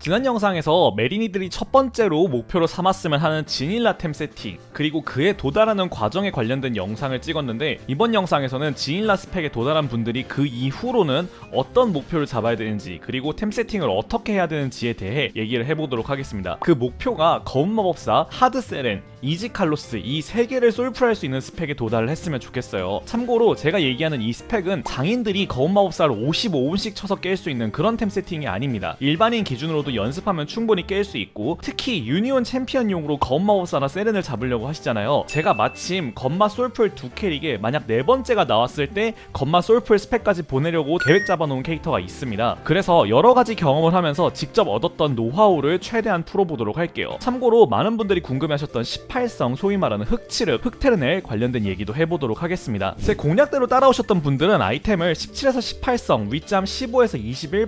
지난 영상에서 메리니들이 첫 번째로 목표로 삼았으면 하는 지닐라템 세팅 그리고 그에 도달하는 과정에 관련된 영상을 찍었는데 이번 영상에서는 지닐라 스펙에 도달한 분들이 그 이후로는 어떤 목표를 잡아야 되는지 그리고 템 세팅을 어떻게 해야 되는지에 대해 얘기를 해보도록 하겠습니다. 그 목표가 검은 마법사, 하드 세렌, 이지 칼로스 이 세 개를 솔프할 수 있는 스펙에 도달을 했으면 좋겠어요. 참고로 제가 얘기하는 이 스펙은 장인들이 검은 마법사를 55분씩 쳐서 깰 수 있는 그런 템 세팅이 아닙니다. 일반인 기준으로도 연습하면 충분히 깰 수 있고 특히 유니온 챔피언용으로 검마법사나 세렌을 잡으려고 하시잖아요. 제가 마침 검마 솔플 두 캐릭에 만약 네 번째가 나왔을 때 검마 솔플 스펙까지 보내려고 계획 잡아놓은 캐릭터가 있습니다. 그래서 여러 가지 경험을 하면서 직접 얻었던 노하우를 최대한 풀어보도록 할게요. 참고로 많은 분들이 궁금해하셨던 18성 소위 말하는 흑치르, 흑테르넬 관련된 얘기도 해보도록 하겠습니다. 제 공략대로 따라오셨던 분들은 아이템을 17에서 18성, 위점 15에서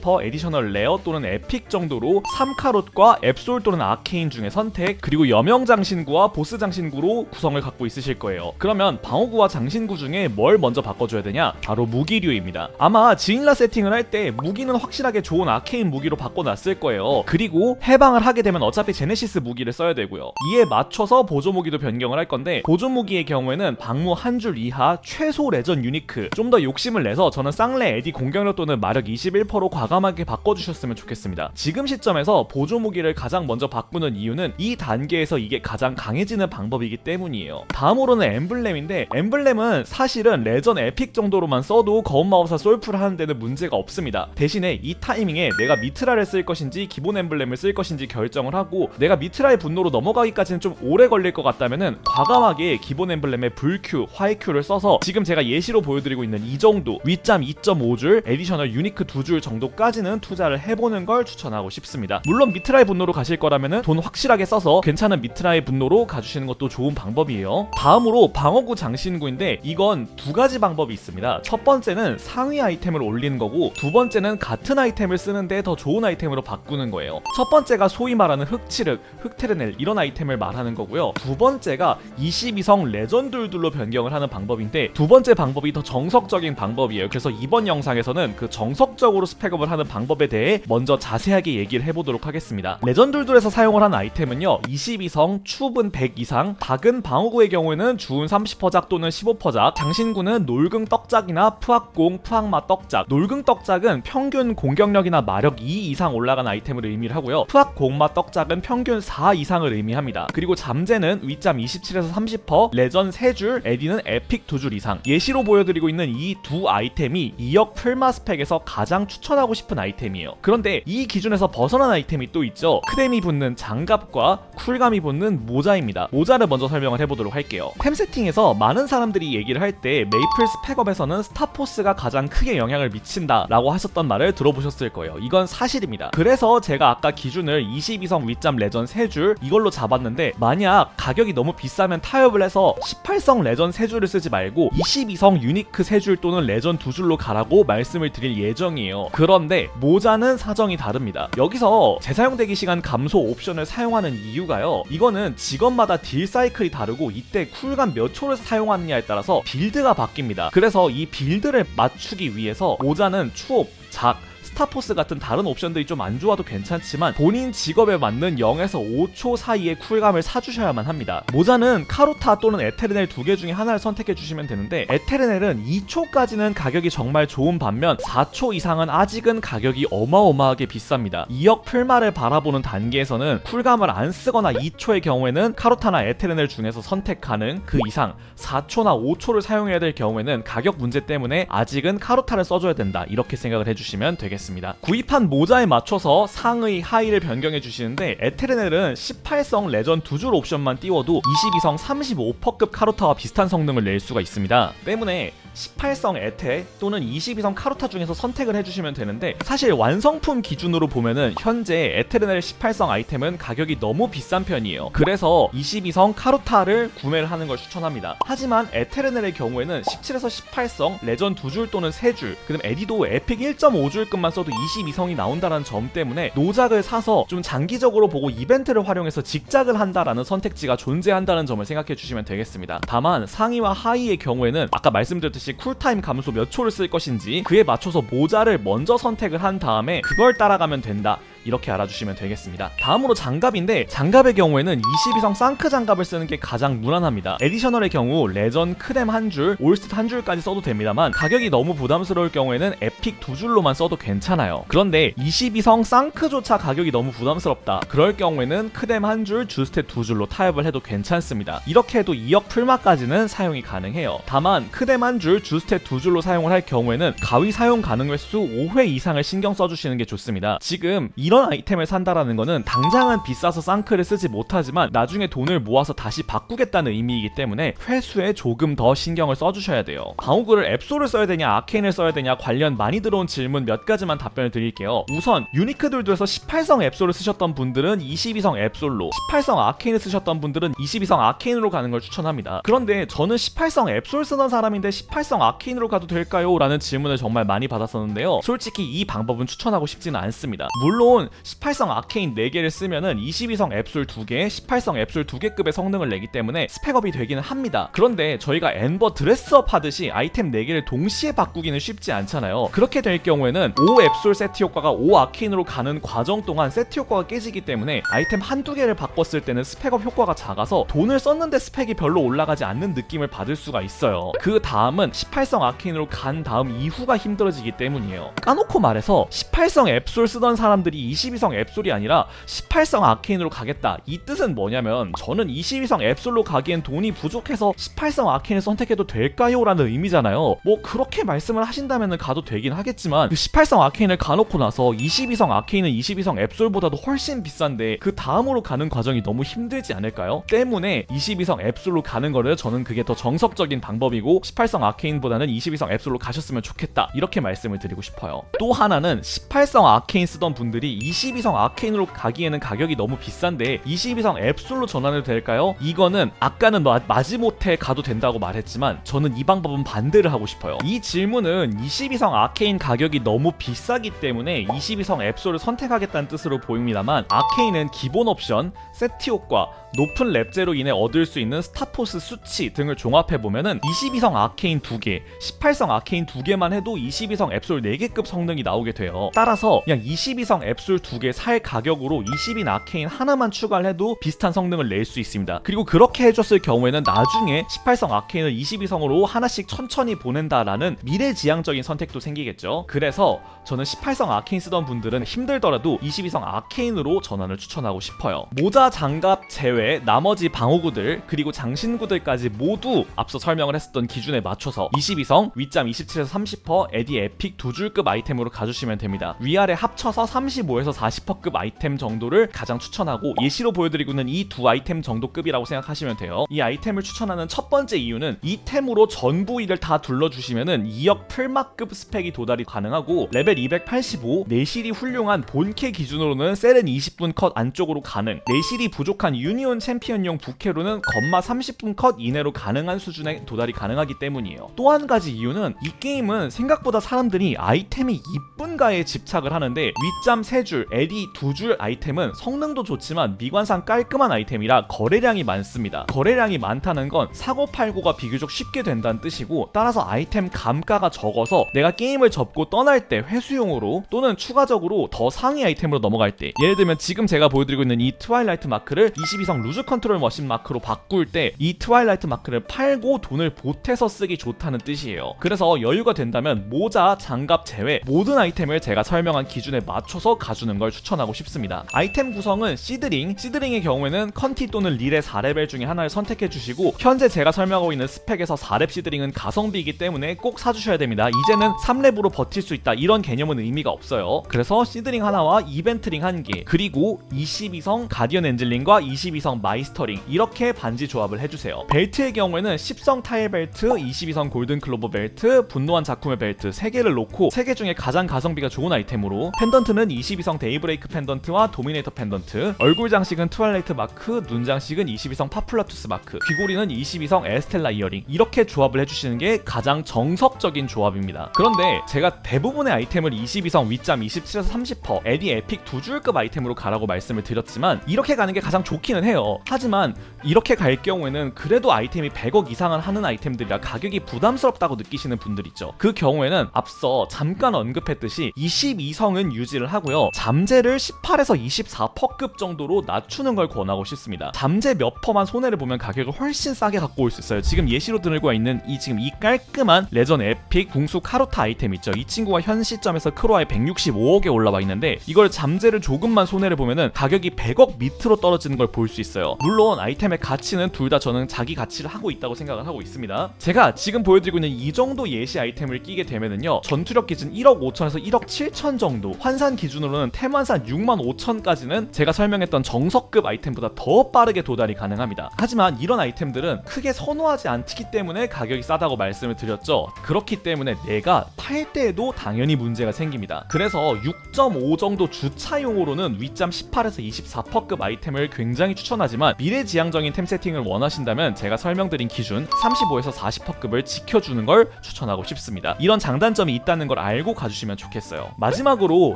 21% 에디셔널 레어 또는 에픽 정도로 3카롯과 앱솔 또는 아케인 중에 선택 그리고 여명 장신구와 보스 장신구로 구성을 갖고 있으실 거예요. 그러면 방어구와 장신구 중에 뭘 먼저 바꿔줘야 되냐? 바로 무기류입니다. 아마 지인라 세팅을 할 때 무기는 확실하게 좋은 아케인 무기로 바꿔놨을 거예요. 그리고 해방을 하게 되면 어차피 제네시스 무기를 써야 되고요. 이에 맞춰서 보조 무기도 변경을 할 건데 보조 무기의 경우에는 방무 한 줄 이하 최소 레전 유니크. 좀 더 욕심을 내서 저는 쌍레 에디 공격력 또는 마력 21%로 과감하게 바꿔주셨으면 좋겠습니다. 지금 시점에서 보조 무기를 가장 먼저 바꾸는 이유는 이 단계에서 이게 가장 강해지는 방법이기 때문이에요. 다음으로는 엠블렘인데 엠블렘은 사실은 레전 에픽 정도로만 써도 거운 마법사 솔프를 하는 데는 문제가 없습니다. 대신에 이 타이밍에 내가 미트라를 쓸 것인지 기본 엠블렘을 쓸 것인지 결정을 하고 내가 미트라의 분노로 넘어가기까지는 좀 오래 걸릴 것 같다면은 과감하게 기본 엠블렘의 불큐, 화이큐를 써서 지금 제가 예시로 보여드리고 있는 이 정도 위점 2.5줄 에디셔널 유니크 2줄 정도까지는 투자를 해보는 걸 추천하고 싶습니다. 물론 미트라의 분노로 가실 거라면은 돈 확실하게 써서 괜찮은 미트라의 분노로 가주시는 것도 좋은 방법이에요. 다음으로 방어구 장신구인데 이건 두 가지 방법이 있습니다. 첫 번째는 상위 아이템을 올리는 거고 두 번째는 같은 아이템을 쓰는데 더 좋은 아이템으로 바꾸는 거예요. 첫 번째가 소위 말하는 흑치륵, 흑테르넬 이런 아이템을 말하는 거고요 두 번째가 22성 레전드들로 변경을 하는 방법인데 두 번째 방법이 더 정석적인 방법이에요. 그래서 이번 영상에서는 그 정석적으로 스펙업을 하는 방법에 대해 먼저 자세하게 얘기를 해보도록 하겠습니다. 레전드들에서 사용을 한 아이템은요. 22성 추분 100 이상 박은 방어구의 경우에는 주운 30%작 또는 15%작 장신구는 놀궁 떡작이나 푸악공 푸악마 떡작. 놀궁 떡작은 평균 공격력이나 마력 2 이상 올라간 아이템을 의미를 하고요. 푸악공마 떡작은 평균 4 이상을 의미합니다. 그리고 잠재 는 위점 27에서 30% 레전 3줄 에디는 에픽 2줄 이상. 예시로 보여드리고 있는 이 두 아이템이 2억 풀마 스펙에서 가장 추천하고 싶은 아이템이에요. 그런데 이 기준에서 벗어난 아이템이 또 있죠. 크뎀이 붙는 장갑과 쿨감이 붙는 모자입니다. 모자를 먼저 설명을 해보도록 할게요. 템 세팅에서 많은 사람들이 얘기를 할 때 메이플 스펙업에서는 스타포스가 가장 크게 영향을 미친다 라고 하셨던 말을 들어보셨을 거예요. 이건 사실입니다. 그래서 제가 아까 기준을 22성 위점 레전 3줄 이걸로 잡았는데 만약 가격이 너무 비싸면 타협을 해서 18성 레전 3줄을 쓰지 말고 22성 유니크 3줄 또는 레전 2줄로 가라고 말씀을 드릴 예정이에요. 그런데 모자는 사정이 다릅니다. 여기서 재사용대기 시간 감소 옵션을 사용하는 이유가요. 이거는 직업마다 딜 사이클이 다르고 이때 쿨감 몇 초를 사용하느냐에 따라서 빌드가 바뀝니다. 그래서 이 빌드를 맞추기 위해서 모자는 추업, 작, 스타포스 같은 다른 옵션들이 좀 안 좋아도 괜찮지만 본인 직업에 맞는 0에서 5초 사이의 쿨감을 사주셔야만 합니다. 모자는 카루타 또는 에테르넬 두 개 중에 하나를 선택해 주시면 되는데 에테르넬은 2초까지는 가격이 정말 좋은 반면 4초 이상은 아직은 가격이 어마어마하게 비쌉니다. 2억 풀마를 바라보는 단계에서는 쿨감을 안 쓰거나 2초의 경우에는 카루타나 에테르넬 중에서 선택 가능 그 이상 4초나 5초를 사용해야 될 경우에는 가격 문제 때문에 아직은 카루타를 써줘야 된다 이렇게 생각을 해주시면 되겠습니다. 구입한 모자에 맞춰서 상의, 하의를 변경해 주시는데 에테르넬은 18성 레전 두 줄 옵션만 띄워도 22성 35%급 카루타와 비슷한 성능을 낼 수가 있습니다. 때문에 18성 에테 또는 22성 카루타 중에서 선택을 해주시면 되는데 사실 완성품 기준으로 보면은 현재 에테르넬 18성 아이템은 가격이 너무 비싼 편이에요. 그래서 22성 카루타를 구매를 하는 걸 추천합니다. 하지만 에테르넬의 경우에는 17에서 18성 레전 2줄 또는 3줄 그다음 에디도 에픽 1.5줄급만 써도 22성이 나온다는 점 때문에 노작을 사서 좀 장기적으로 보고 이벤트를 활용해서 직작을 한다라는 선택지가 존재한다는 점을 생각해 주시면 되겠습니다. 다만 상위와 하위의 경우에는 아까 말씀드렸듯이 쿨타임 감소 몇 초를 쓸 것인지 그에 맞춰서 모자를 먼저 선택을 한 다음에 그걸 따라가면 된다 이렇게 알아주시면 되겠습니다. 다음으로 장갑인데 장갑의 경우에는 22성 쌍크 장갑을 쓰는 게 가장 무난합니다. 에디셔널의 경우 레전 크뎀 한 줄, 올스트 한 줄까지 써도 됩니다만 가격이 너무 부담스러울 경우에는 에픽 두 줄로만 써도 괜찮아요. 그런데 22성 쌍크조차 가격이 너무 부담스럽다. 그럴 경우에는 크뎀 한 줄, 주스탯 두 줄로 타협을 해도 괜찮습니다. 이렇게 해도 2억 풀마까지는 사용이 가능해요. 다만 크뎀 한 줄, 주스탯 두 줄로 사용을 할 경우에는 가위 사용 가능 횟수 5회 이상을 신경 써주시는 게 좋습니다. 지금 이런 아이템을 산다라는 거는 당장은 비싸서 쌍크를 쓰지 못하지만 나중에 돈을 모아서 다시 바꾸겠다는 의미이기 때문에 회수에 조금 더 신경을 써주셔야 돼요. 방어구를 앱소를 써야 되냐 아케인을 써야 되냐 관련 많이 들어온 질문 몇 가지만 답변을 드릴게요. 우선 유니크들도에서 18성 앱소를 쓰셨던 분들은 22성 앱솔로 18성 아케인을 쓰셨던 분들은 22성 아케인으로 가는 걸 추천합니다. 그런데 저는 18성 앱솔 쓰던 사람인데 18성 아케인으로 가도 될까요? 라는 질문을 정말 많이 받았었는데요. 솔직히 이 방법은 추천하고 싶지는 않습니다. 물론 18성 아케인 4개를 쓰면은 22성 앱솔 2개, 18성 앱솔 2개급의 성능을 내기 때문에 스펙업이 되기는 합니다. 그런데 저희가 엔버 드레스업 하듯이 아이템 4개를 동시에 바꾸기는 쉽지 않잖아요. 그렇게 될 경우에는 5 앱솔 세트 효과가 5 아케인으로 가는 과정 동안 세트 효과가 깨지기 때문에 아이템 한두 개를 바꿨을 때는 스펙업 효과가 작아서 돈을 썼는데 스펙이 별로 올라가지 않는 느낌을 받을 수가 있어요. 그 다음은 18성 아케인으로 간 다음 이후가 힘들어지기 때문이에요. 까놓고 말해서 18성 앱솔 쓰던 사람들이 22성 앱솔이 아니라 18성 아케인으로 가겠다. 이 뜻은 뭐냐면 저는 22성 앱솔로 가기엔 돈이 부족해서 18성 아케인을 선택해도 될까요? 라는 의미잖아요. 뭐 그렇게 말씀을 하신다면 가도 되긴 하겠지만 그 18성 아케인을 가놓고 나서 22성 아케인은 22성 앱솔보다도 훨씬 비싼데 그 다음으로 가는 과정이 너무 힘들지 않을까요? 때문에 22성 앱솔로 가는 거를 저는 그게 더 정석적인 방법이고 18성 아케인보다는 22성 앱솔로 가셨으면 좋겠다 이렇게 말씀을 드리고 싶어요. 또 하나는 18성 아케인 쓰던 분들이 22성 아케인으로 가기에는 가격이 너무 비싼데 22성 앱솔로 전환해도 될까요? 이거는 아까는 마, 마지못해 가도 된다고 말했지만 저는 이 방법은 반대를 하고 싶어요. 이 질문은 22성 아케인 가격이 너무 비싸기 때문에 22성 앱솔을 선택하겠다는 뜻으로 보입니다만 아케인은 기본 옵션, 세트 효과, 높은 랩제로 인해 얻을 수 있는 스타포스 수치 등을 종합해 보면은 22성 아케인 2개, 18성 아케인 2개만 해도 22성 앱솔 4개급 성능이 나오게 돼요. 따라서 그냥 22성 앱솔 2개 살 가격으로 20인 아케인 하나만 추가를 해도 비슷한 성능을 낼 수 있습니다. 그리고 그렇게 해줬을 경우에는 나중에 18성 아케인을 22성으로 하나씩 천천히 보낸다라는 미래지향적인 선택도 생기겠죠. 그래서 저는 18성 아케인 쓰던 분들은 힘들더라도 22성 아케인으로 전환을 추천하고 싶어요. 모자, 장갑 제외 나머지 방어구들 그리고 장신구들까지 모두 앞서 설명을 했었던 기준에 맞춰서 22성, 윗잠 27에서 30% 에디 에픽 두 줄급 아이템으로 가주시면 됩니다. 위아래 합쳐서 35 에서 40%급 아이템 정도를 가장 추천하고 예시로 보여드리고 있는 이 두 아이템 정도 급이라고 생각하시면 돼요. 이 아이템을 추천하는 첫 번째 이유는 이 템으로 전부 일을 다 둘러주시면은 2억 풀마급 스펙이 도달이 가능하고 레벨 285 내실이 훌륭한 본캐 기준으로는 셀은 20분 컷 안쪽으로 가능 내실이 부족한 유니온 챔피언용 부캐로는 건마 30분 컷 이내로 가능한 수준에 도달이 가능하기 때문이에요. 또 한 가지 이유는 이 게임은 생각보다 사람들이 아이템이 이쁜가에 집착을 하는데 윗잠 3줄, 에디 2줄 아이템은 성능도 좋지만 미관상 깔끔한 아이템이라 거래량이 많습니다. 거래량이 많다는 건 사고 팔고가 비교적 쉽게 된다는 뜻이고 따라서 아이템 감가가 적어서 내가 게임을 접고 떠날 때 회수용으로 또는 추가적으로 더 상위 아이템으로 넘어갈 때 예를 들면 지금 제가 보여드리고 있는 이 트와일라이트 마크를 22성 루즈 컨트롤 머신 마크로 바꿀 때 이 트와일라이트 마크를 팔고 돈을 보태서 쓰기 좋다는 뜻이에요. 그래서 여유가 된다면 모자, 장갑 제외 모든 아이템을 제가 설명한 기준에 맞춰서 가 주는 걸 추천하고 싶습니다. 아이템 구성은 시드링, 시드링의 경우에는 컨티 또는 릴의 4레벨 중에 하나를 선택해 주시고 현재 제가 설명하고 있는 스펙에서 4렙 시드링은 가성비이기 때문에 꼭 사주셔야 됩니다. 이제는 3렙으로 버틸 수 있다 이런 개념은 의미가 없어요. 그래서 시드링 하나와 이벤트링 한 개, 그리고 22성 가디언 엔젤링과 22성 마이스터링 이렇게 반지 조합을 해주세요. 벨트의 경우에는 10성 타일 벨트, 22성 골든 클로버 벨트, 분노한 작품의 벨트 3개를 놓고 3개 중에 가장 가성비가 좋은 아이템으로 펜던트는 22성 데이브레이크 펜던트와 도미네이터 펜던트, 얼굴 장식은 트와일라이트 마크, 눈 장식은 22성 파플라투스 마크, 귀고리는 22성 에스텔라 이어링 이렇게 조합을 해주시는 게 가장 정석적인 조합입니다. 그런데 제가 대부분의 아이템을 22성 윗잠 27에서 30% 에디 에픽 두 줄급 아이템으로 가라고 말씀을 드렸지만 이렇게 가는 게 가장 좋기는 해요. 하지만 이렇게 갈 경우에는 그래도 아이템이 100억 이상을 하는 아이템들이라 가격이 부담스럽다고 느끼시는 분들 있죠. 그 경우에는 앞서 잠깐 언급했듯이 22성은 유지를 하고요. 잠재를 18에서 24퍼급 정도로 낮추는 걸 권하고 싶습니다. 잠재 몇 퍼만 손해를 보면 가격을 훨씬 싸게 갖고 올 수 있어요. 지금 예시로 들고 있는 이 지금 이 깔끔한 레전 에픽 궁수 카루타 아이템 있죠. 이 친구가 현 시점에서 크로아에 165억에 올라와 있는데 이걸 잠재를 조금만 손해를 보면은 가격이 100억 밑으로 떨어지는 걸 볼 수 있어요. 물론 아이템의 가치는 둘 다 저는 자기 가치를 하고 있다고 생각을 하고 있습니다. 제가 지금 보여드리고 있는 이 정도 예시 아이템을 끼게 되면은요 전투력 기준 1억 5천에서 1억 7천 정도 환산 기준으로는 템환산 6만 5천까지는 제가 설명했던 정석급 아이템보다 더 빠르게 도달이 가능합니다. 하지만 이런 아이템들은 크게 선호하지 않기 때문에 가격이 싸다고 말씀을 드렸죠. 그렇기 때문에 내가 팔 때에도 당연히 문제가 생깁니다. 그래서 6.5 정도 주차용으로는 위점 18에서 24퍼급 아이템을 굉장히 추천하지만 미래지향적인 템 세팅을 원하신다면 제가 설명드린 기준 35에서 40퍼급을 지켜주는 걸 추천하고 싶습니다. 이런 장단점이 있다는 걸 알고 가주시면 좋겠어요. 마지막으로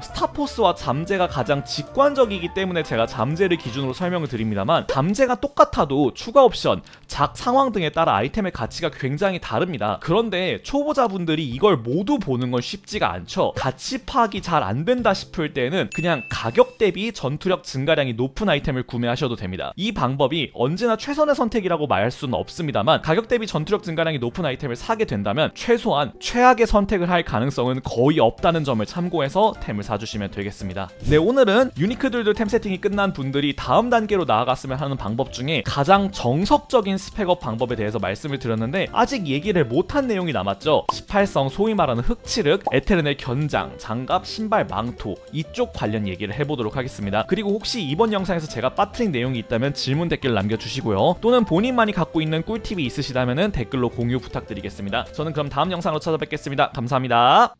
스타포스와 잠재가 가장 직관적이기 때문에 제가 잠재를 기준으로 설명을 드립니다만 잠재가 똑같아도 추가 옵션, 작 상황 등에 따라 아이템의 가치가 굉장히 다릅니다. 그런데 초보자분들이 이걸 모두 보는 건 쉽지가 않죠. 가치 파악이 잘 안 된다 싶을 때는 그냥 가격 대비 전투력 증가량이 높은 아이템을 구매하셔도 됩니다. 이 방법이 언제나 최선의 선택이라고 말할 수는 없습니다만 가격 대비 전투력 증가량이 높은 아이템을 사게 된다면 최소한 최악의 선택을 할 가능성은 거의 없다는 점을 참고해서 템을 사주시면 되겠습니다. 네 오늘은 유니크들도 템 세팅이 끝난 분들이 다음 단계로 나아갔으면 하는 방법 중에 가장 정석적인 스펙업 방법에 대해서 말씀을 드렸는데 아직 얘기를 못한 내용이 남았죠. 18성 소위 말하는 흑치륵, 에테르넬 견장, 장갑, 신발, 망토 이쪽 관련 얘기를 해보도록 하겠습니다. 그리고 혹시 이번 영상에서 제가 빠뜨린 내용이 있다면 질문 댓글 남겨주시고요. 또는 본인만이 갖고 있는 꿀팁이 있으시다면 댓글로 공유 부탁드리겠습니다. 저는 그럼 다음 영상으로 찾아뵙겠습니다. 감사합니다.